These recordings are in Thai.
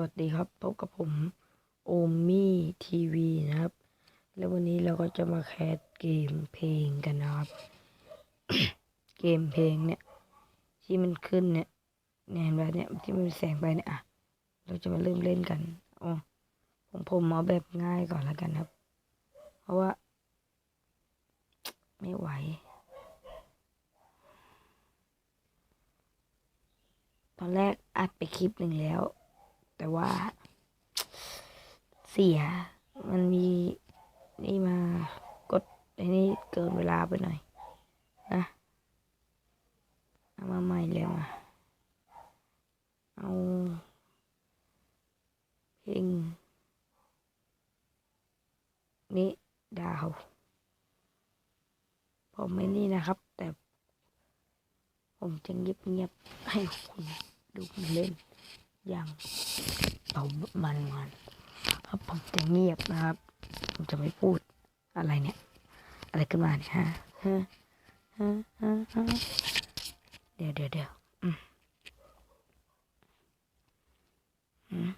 วัสดีครับพบกับผมโอมี่ทีวีนะครับ แล้ววันนี้เราก็จะมาแคสเกมเพลงกันนะครับ เกมเพลงเนี่ย ที่มันขึ้นเนี่ยเนี่ยเห็นไหมเนี่ยที่มันแสงไปเนี่ยอะเราจะมาเริ่มเล่นกันอ๋อผมผมเอาแบบง่ายก่อนแล้วกันครับ เพราะว่า ไม่ไหวตอนแรกอัดไปคลิปหนึ่งแล้ว แต่ว่า เสีย มันมีนี่มากดไอ้นี่เกินเวลาไปหน่อย นะเอามาใหม่เลยมา เอาเพลงนี้ดาว ผมไม่นี่นะครับ แต่ ผมจะเงียบๆให้คุณดูผมเล่น อย่างเบามันมันครับผมจะเงียบนะครับ ผมจะไม่พูดอะไรเนี่ย อะไรขึ้นมาเนี่ยฮะฮะฮะเดี๋ยวเดี๋ยวเดี๋ยวอืมอืม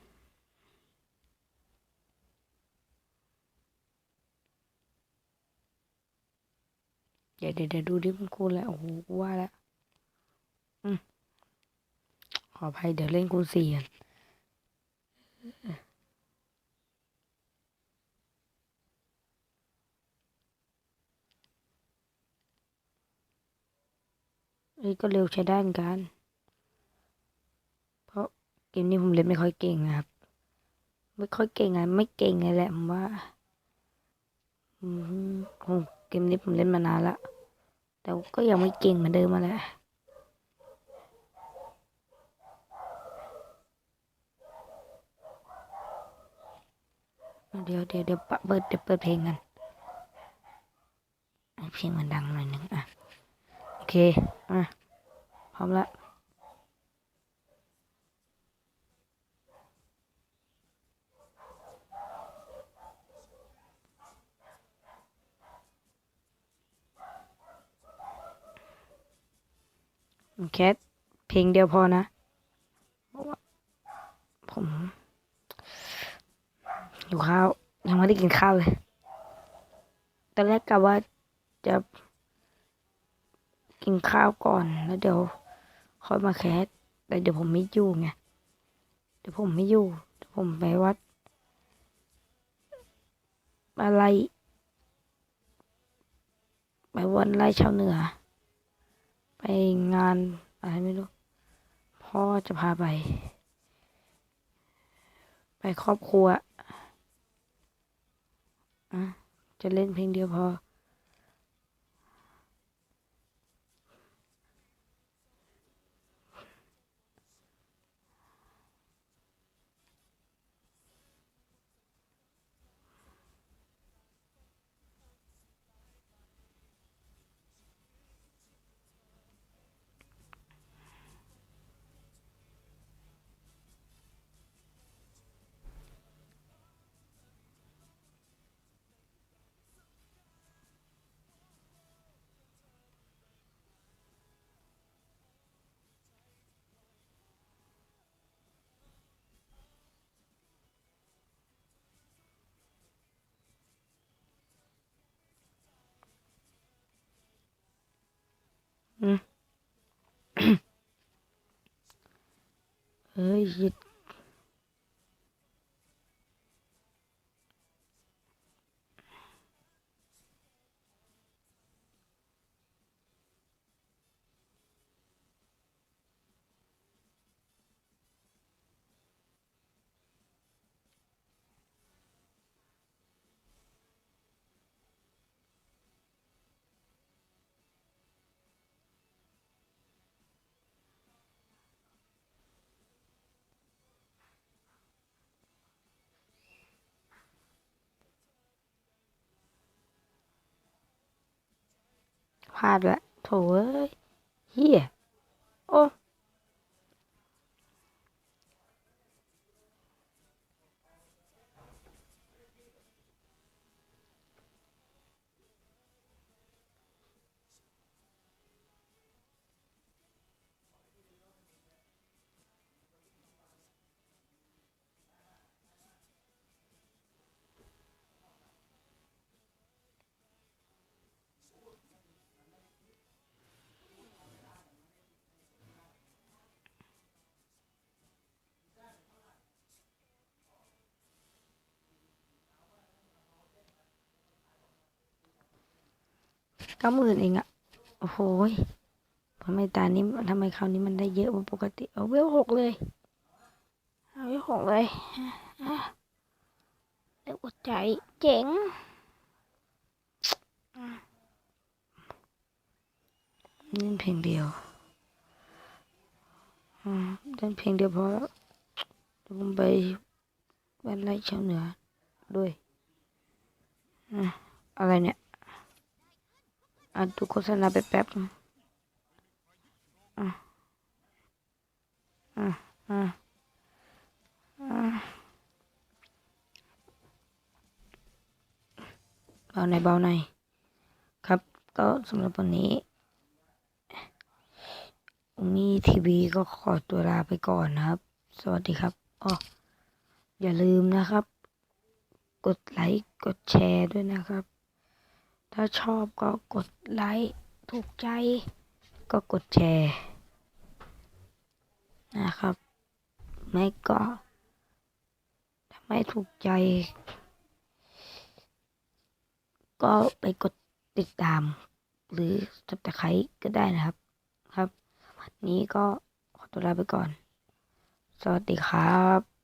เดี๋ยวเดี๋ยวดูดิคุณครูแล้วโอ้โหกูว่าแล้ว ขออภัยเดี๋ยวเล่นคูณสี่กันเอ้ยก็เร็วใช้ได้เหมือนกัน เพราะเกมนี้ผมเล่นไม่ค่อยเก่งนะครับ ไม่ค่อยเก่งไงไม่เก่งไงแหละผมว่าอืมเกมนี้ผมเล่นมานานละแต่ก็ยังไม่เก่งเหมือนเดิมมาแหละ เดี๋ยวเดี๋ยวเดี๋ยวปะเปิดเดี๋ยวเปิดเพลงกันเพลงมันดังหน่อยหนึ่งอะ โอเค อะ พร้อมละแค่เพลงเดียวพอนะเพราะว่าผม อยู่ข้าวยังไม่ได้กินข้าวเลย ตอนแรกกะว่าจะกินข้าวก่อนแล้วเดี๋ยวค่อยมาแคสแต่เดี๋ยวผมไม่อยู่ไง เดี๋ยวผมไม่อยู่เดี๋ยวผมไปวัด อะไร ไปวันไร่ชาวเหนือ ไปงานอะไรไม่รู้ พ่อจะพาไป ไปครอบครัว จะเล่นเพลงเดียวพอ เฮ้ยยิด พลาดละโถเอ้ยเฮียโอ้ เก้าหมื่นเองอะโอ้โหทำไมตานี้ทำไมคราวนี้มันได้เยอะกว่าปกติ เอาเวลหกเลย เอาเวลหกเลยเรียกว่าใจเจ๋งเล่นเพลงเดียวเล่นเพลงเดียวพอแล้วเดี๋ยวผมไปบ้านไร่ชาวเหนือด้วย อะไรเนี่ย อะดูโฆษณาไปแป๊บนึงอะอะอะเบาในเบาในครับก็สำหรับวันนี้มีทีวีก็ขอตัวลาไปก่อนนะครับ สวัสดีครับอ๋ออย่าลืมนะครับ กดไลค์ กดแชร์ด้วยนะครับ ถ้าชอบก็กดไลค์ถูกใจ ก็กดแชร์นะครับ ไม่ก็ถ้าไม่ถูกใจ ก็ไปกดติดตาม หรือสับตะไคร้ก็ได้นะครับ ครับ วันนี้ก็ขอตัวลาไปก่อน สวัสดีครับ